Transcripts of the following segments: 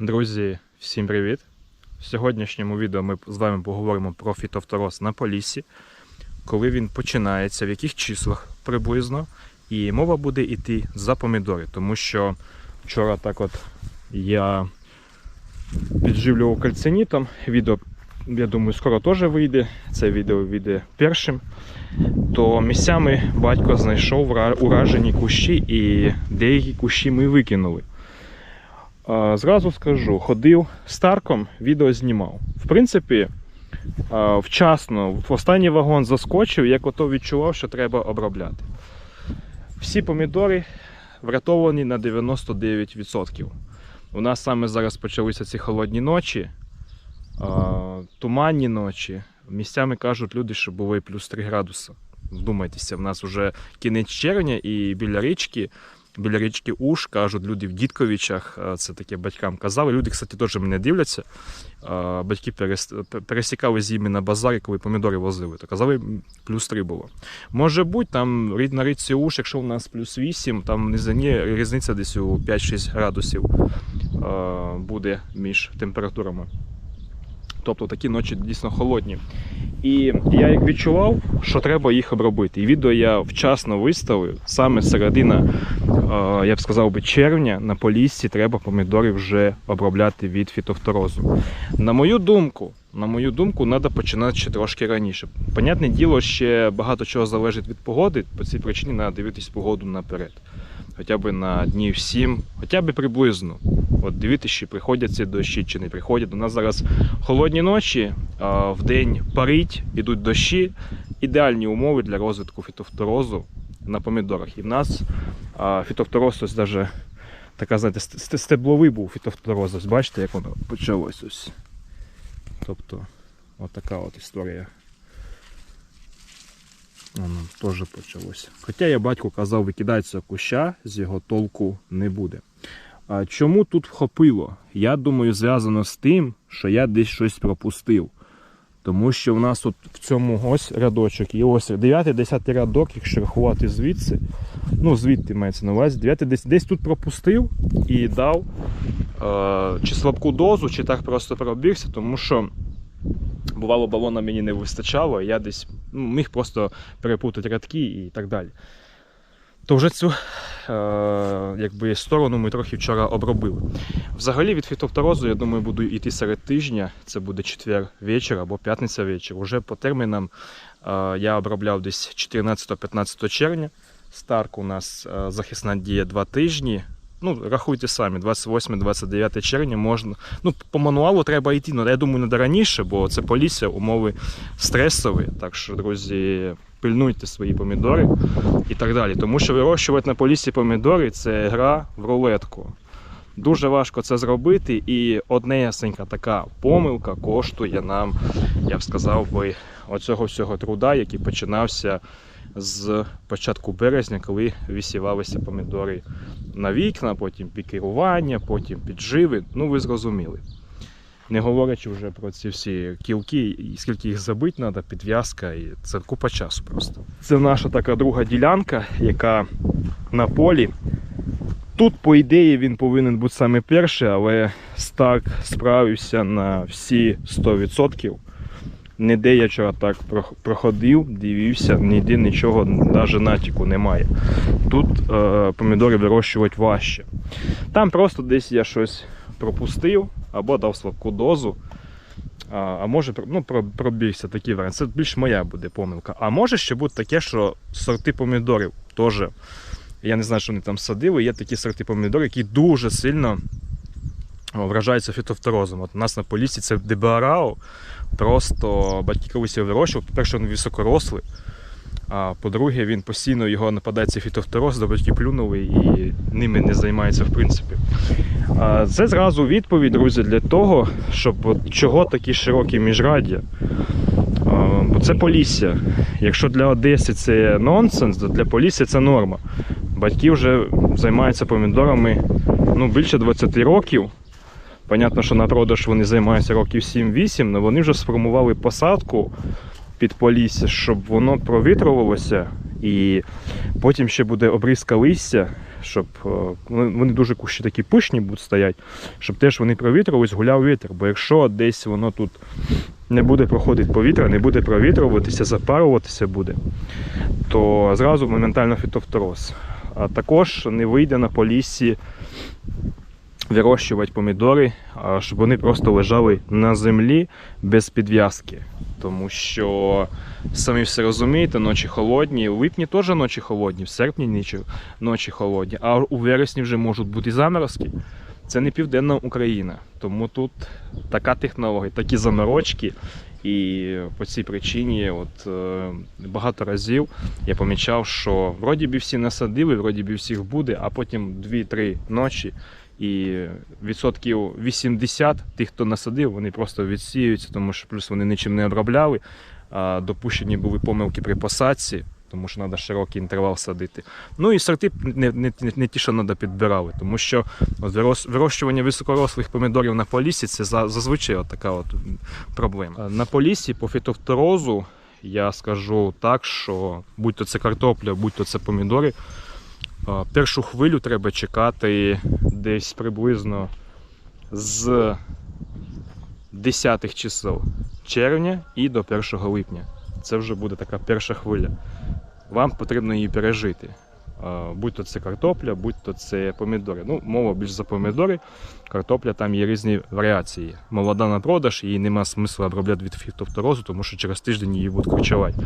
Друзі, всім привіт! В сьогоднішньому відео ми з вами поговоримо про фітофтороз на полісі, коли він починається, в яких числах приблизно. І мова буде йти за помідори, тому що вчора так от я підживлював кальцинітом. Відео, я думаю, скоро теж вийде. Це відео вийде першим. То місцями батько знайшов уражені кущі і деякі кущі ми викинули. Зразу скажу, ходив старком, відео знімав. В принципі, вчасно в останній вагон заскочив, як ото відчував, що треба обробляти. Всі помідори врятовані на 99%. У нас саме зараз почалися ці холодні ночі, туманні ночі. Місцями кажуть люди, що було і плюс 3 градуси. Вдумайтеся, в нас вже кінець червня і біля річки біля річки Уж, кажуть люди в Дідковичах, е, це таке батькам казали. Люди, кстати, теж мене дивляться. Батьки пересікали з ними на базарі, коли помідори возили. То казали, плюс 3 було. Може бути, там на річці Уж, якщо у нас плюс 8, там низині різниця десь у 5-6 градусів буде між температурами. Тобто такі ночі дійсно холодні. І я як відчував, що треба їх обробити. І відео я вчасно виставив. Саме середина, я б сказав би, червня на поліссі треба помідори вже обробляти від фітофторозу. На мою думку, на мою думку, треба починати ще трошки раніше. Понятне діло, ще багато чого залежить від погоди. По цій причині треба дивитись погоду наперед. Хоча б на днів 7, хоча б приблизно. От дивитися, чи приходять ці дощі, чи не приходять. У нас зараз холодні ночі, в день парить, ідуть дощі. Ідеальні умови для розвитку фітофторозу на помідорах. І в нас а, фітофтороз ось даже така, знаєте, ст- ст- стебловий був фітофтороз. Ось бачите, як воно почалось ось. Тобто, отака от історія. Воно теж почалося. Хоча я батьку казав, викидайся куща, з його толку не буде. Чому тут вхопило? Я думаю, зв'язано з тим, що я десь щось пропустив. Тому що в нас тут в цьому ось рядочок і ось 9-10 рядок, якщо рахувати звідси. Ну, звідти мається на увазі. 9 десь, десь тут пропустив і дав е, чи слабку дозу, чи так просто пробігся, тому що бувало, балона мені не вистачало, і я десь ну, міг просто перепутати рядки і так далі. То вже цю е, якби, сторону ми трохи вчора обробили. Взагалі від фітофторозу, я думаю, буду йти серед тижня. Це буде четвер вечір або п'ятниця вечір. Уже по термінам е, я обробляв десь 14-15 червня. Старк у нас е, захисна дія 2 тижні. Ну, рахуйте самі, 28-29 червня можна. Ну, по мануалу треба йти, але я думаю, не раніше, бо це полісся, умови стресові. Так що, друзі, пильнуйте свої помідори і так далі. Тому що вирощувати на полісі помідори це гра в рулетку. Дуже важко це зробити, і одне ясенька така помилка коштує нам, я б сказав би, оцього всього труда, який починався з початку березня, коли висівалися помідори на вікна, потім пікірування, потім підживи. Ну, ви зрозуміли. Не говорячи вже про ці всі кілки і скільки їх забити треба, підв'язка, і це купа часу просто. Це наша така друга ділянка, яка на полі. Тут, по ідеї, він повинен бути саме перший, але Старк справився на всі 100%. Ніде я вчора так проходив, дивився, ніде нічого, навіть натяку немає. Тут е, помідори вирощувати важче. Там просто десь я щось пропустив або дав слабку дозу. А, а може ну, пробігся такий варіант. Це більш моя буде помилка. А може ще бути таке, що сорти помідорів теж. Я не знаю, що вони там садили. Є такі сорти помідорів, які дуже сильно вражаються фітофторозом. От у нас на полісі це дебарау. Просто батьки колись його вирощували. По-перше, він високорослий. А по-друге, він постійно його нападає цей фітофтороз, до батьки плюнули і ними не займається в принципі. Це зразу відповідь, друзі, для того, щоб от чого такі широкі міжраддя. Бо це Полісся. Якщо для Одеси це нонсенс, то для Полісся це норма. Батьки вже займаються помідорами ну, більше 20 років. Понятно, що на продаж вони займаються років 7-8, але вони вже сформували посадку під полісся, щоб воно провітрювалося і потім ще буде обрізка листя, щоб е, вони вони дуже кущі такі пишні будуть стоять, щоб теж вони провітрювались, гуляв вітер. Бо якщо десь воно тут не буде проходити повітря, не буде провітрюватися, запаруватися буде, то зразу моментально фітофтороз. А також не вийде на поліссі вирощувати помідори, щоб вони просто лежали на землі без підв'язки. Тому що самі все розумієте, ночі холодні, у липні теж ночі холодні, в серпні нічі- ночі холодні, а у вересні вже можуть бути заморозки. Це не південна Україна. Тому тут така технологія, такі заморочки. І по цій причині, от е, багато разів я помічав, що вроді би всі насадили, вроді би всіх буде, а потім 2-3 ночі. І відсотків 80 тих, хто насадив, вони просто відсіюються, тому що плюс вони нічим не обробляли. А допущені були помилки при посадці, тому що треба широкий інтервал садити. Ну і сорти не, не, не, ті, що треба підбирали, тому що от вирощування високорослих помідорів на полісі це зазвичай от така от проблема. На полісі по фітофторозу я скажу так, що будь-то це картопля, будь-то це помідори. Першу хвилю треба чекати десь приблизно з 10 чисел червня і до 1 липня. Це вже буде така перша хвиля. Вам потрібно її пережити. Будь-то це картопля, будь-то це помідори. Ну, мова більш за помідори. Картопля там є різні варіації. Молода на продаж, її нема смисла обробляти від фітофторозу, тому що через тиждень її будуть кричувати.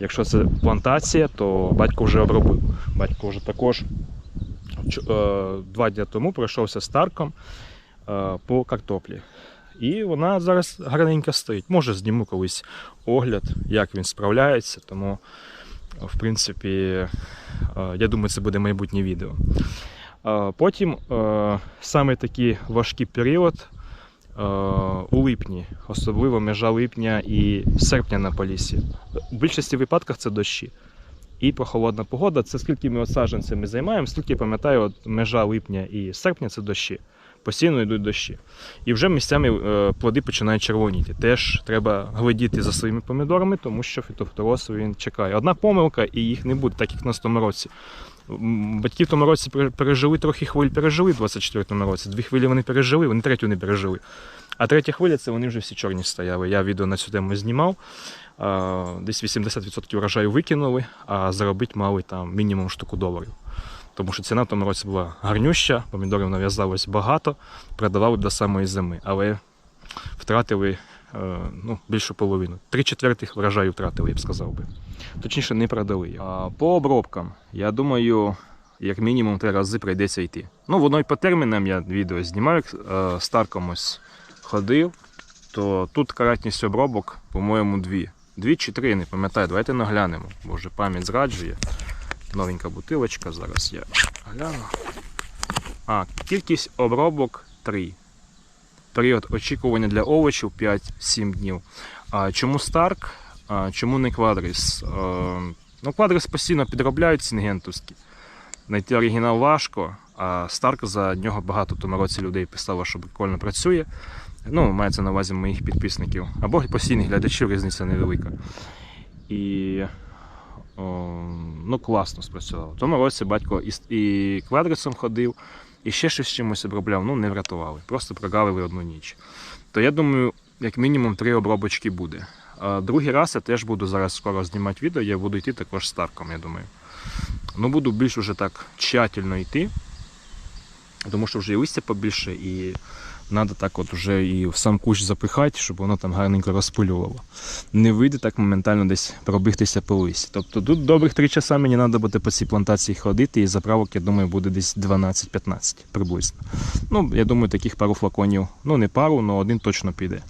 Якщо це плантація, то батько вже обробив. Батько вже також два дні тому пройшовся старком е, по картоплі. І вона зараз гарненько стоїть. Може, зніму колись огляд, як він справляється. Тому, в принципі, е, я думаю, це буде майбутнє відео. Е, Потім е, саме такий важкий період е, у липні, особливо межа липня і серпня на полісі. У більшості випадках це дощі. І прохолодна погода. Це скільки ми от саджанцями займаємо, скільки пам'ятаю, от межа липня і серпня це дощі. Постійно йдуть дощі. І вже місцями е, плоди починають червоніти. Теж треба глядіти за своїми помідорами, тому що фітофтороз він чекає. Одна помилка, і їх не буде, так як на тому році. Батьки в тому році пережили трохи хвиль, пережили в 24-му році. Дві хвилі вони пережили, вони третю не пережили. А третя хвиля це вони вже всі чорні стояли. Я відео на цю тему знімав. Десь 80% врожаю викинули, а заробити мали там мінімум штуку доларів. Тому що ціна в тому році була гарнюща, помідорів нав'язалось багато, продавали до самої зими, але втратили е, ну, більшу половину. Три четвертих врожаю втратили, я б сказав би. Точніше, не продали. А по обробкам, я думаю, як мінімум три рази прийдеться йти. Ну, воно і по термінам я відео знімаю, е, старком ось ходив, то тут каратність обробок, по-моєму, дві. Дві чи три, не пам'ятаю. Давайте наглянемо, бо вже пам'ять зраджує. Новенька бутилочка, зараз я гляну. А, кількість обробок 3. Період очікування для овочів 5-7 днів. А чому Старк? А, чому не Квадрис? А, ну, Квадрис постійно підробляють сінгентовські. Знайти оригінал важко, а Старк за нього багато тому році людей писало, що прикольно працює. Ну, мається на увазі моїх підписників. Або постійних глядачів різниця невелика. І о, ну, класно спрацювало. В тому році батько і, і квадрисом ходив, і ще щось чимось обробляв, ну не врятували. Просто прогавили одну ніч. То я думаю, як мінімум три обробочки буде. А другий раз я теж буду зараз скоро знімати відео, я буду йти також з Тарком, я думаю. Ну, буду більш уже так тщательно йти, тому що вже і листя побільше, і треба так от вже і в сам кущ запихати, щоб воно там гарненько розпилювало. Не вийде так моментально десь пробігтися по листі. Тобто тут добрих три часа мені треба буде по цій плантації ходити, і заправок, я думаю, буде десь 12-15 приблизно. Ну, я думаю, таких пару флаконів, ну не пару, але один точно піде.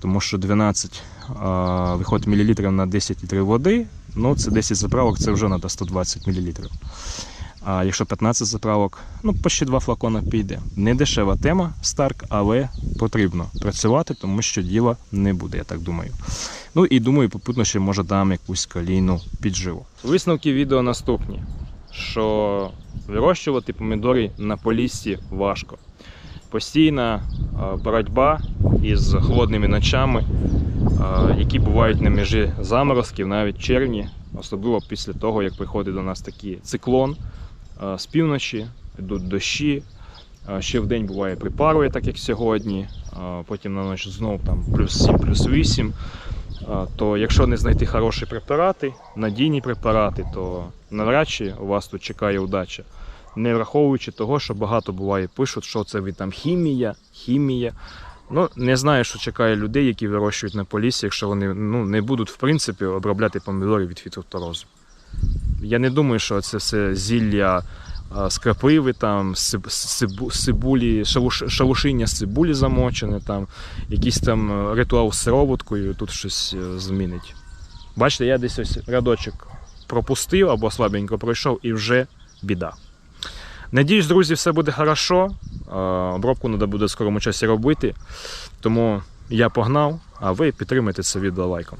Тому що 12 а, виходить мілілітрів на 10 літрів води, ну це 10 заправок, це вже треба 120 мілілітрів. А якщо 15 заправок, ну почти 2 флакона піде. Не дешева тема Старк, але потрібно працювати, тому що діла не буде, я так думаю. Ну і думаю, попутно ще може дам якусь калійну підживу. Висновки відео наступні: що вирощувати помідори на поліссі важко. Постійна боротьба із холодними ночами, які бувають на межі заморозків, навіть червні, особливо після того, як приходить до нас такий циклон з півночі, йдуть дощі. е, Ще в день буває припарує, так як сьогодні, е, потім на ніч знов там плюс 7, плюс 8. Е, То якщо не знайти хороші препарати, надійні препарати, то навряд чи у вас тут чекає удача. Не враховуючи того, що багато буває пишуть, що це від там хімія, хімія. Ну, не знаю, що чекає людей, які вирощують на полісі, якщо вони ну, не будуть в принципі обробляти помідори від фітофторозу. Я не думаю, що це все зілля з крапиви, там, сибулі, шавуш, з цибулі замочене, там, якийсь там ритуал з сироваткою тут щось е, змінить. Бачите, я десь ось рядочок пропустив або слабенько пройшов і вже біда. Надіюсь, друзі, все буде хорошо. Обробку треба буде в скорому часі робити. Тому я погнав, а ви підтримайте це відео лайком.